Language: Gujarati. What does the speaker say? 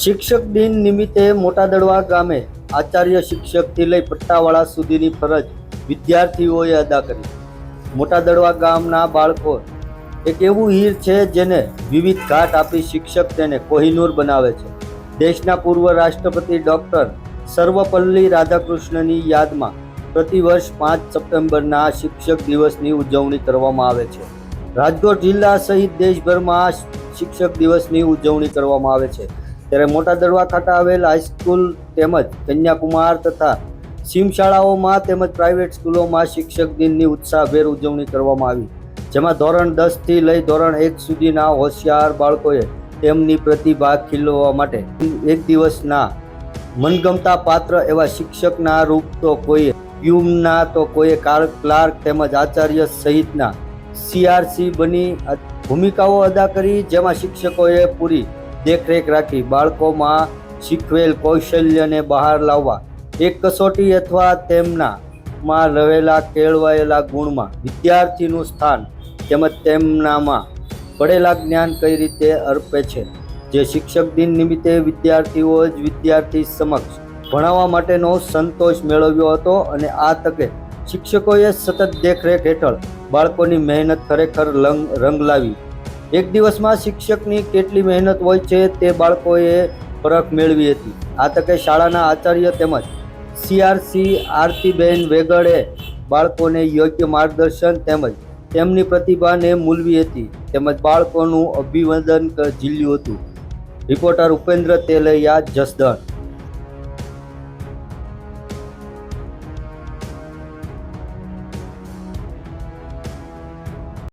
શિક્ષક દિન નિમિત્તે મોટા દડવા ગામે આચાર્ય શિક્ષકથી લઈ પટ્ટાવાળા સુધીની ફરજ વિદ્યાર્થીઓએ અદા કરી. મોટા દડવા ગામના બાળકો એક એવું હીર છે જેને વિવિધ ઘાટ આપી શિક્ષક તેને કોહિનૂર બનાવે છે. દેશના પૂર્વ રાષ્ટ્રપતિ ડૉક્ટર સર્વપલ્લી રાધાકૃષ્ણની યાદમાં પ્રતિવર્ષ પાંચ સપ્ટેમ્બરના શિક્ષક દિવસની ઉજવણી કરવામાં આવે છે. રાજકોટ જિલ્લા સહિત દેશભરમાં શિક્ષક દિવસની ઉજવણી કરવામાં આવે છે. ત્યારે મોટા દડવા ખાતે આવેલ હાઈસ્કૂલ તેમજ કન્યાકુમાર તથા સીમ શાળાઓમાં તેમજ પ્રાઇવેટ સ્કૂલોમાં શિક્ષક દિનની ઉત્સાહભેર ઉજવણી કરવામાં આવી. જેમાં ધોરણ દસથી લઈ ધોરણ એક સુધીના હોશિયાર બાળકોએ તેમની પ્રતિભા ખીલવવા માટે એક દિવસના મનગમતા પાત્ર એવા શિક્ષકના રૂપ તો કોઈએ, યુમના તો કોઈએ ક્લાર્ક તેમજ આચાર્ય સહિતના સીઆરસી બની ભૂમિકાઓ અદા કરી, જેમાં શિક્ષકોએ પૂરી દેખરેખ રાખી બાળકોમાં શીખવેલ કૌશલ્યને બહાર લાવવા, એક કસોટી અથવા તેમના માં રહેલા કેળવાયેલા ગુણમાં વિદ્યાર્થીનું સ્થાન તેમજ તેમનામાં પડેલા જ્ઞાન કઈ રીતે અર્પે છે? જે શિક્ષક દિન નિમિત્તે વિદ્યાર્થીઓ જ વિદ્યાર્થી સમક્ષ ભણાવવા માટેનો સંતોષ મેળવ્યો હતો અને આ તકે શિક્ષકોએ સતત દેખરેખ હેઠળ બાળકોની મહેનત ખરેખર રંગ લાવી એક દિવસમાં શિક્ષકની કેટલી મહેનત હોય છે તે બાળકોએ પરખ મેળવી હતી. આ તકે શાળાના આચાર્ય તેમજ સીઆરસી આરતીબેન વેગડે બાળકોને યોગ્ય માર્ગદર્શન તેમજ તેમની પ્રતિભાને મૂલવી હતી તેમજ બાળકોનું અભિવાદન ઝીલ્યું હતું. રિપોર્ટર ઉપેન્દ્ર તેલૈયા જસદણ.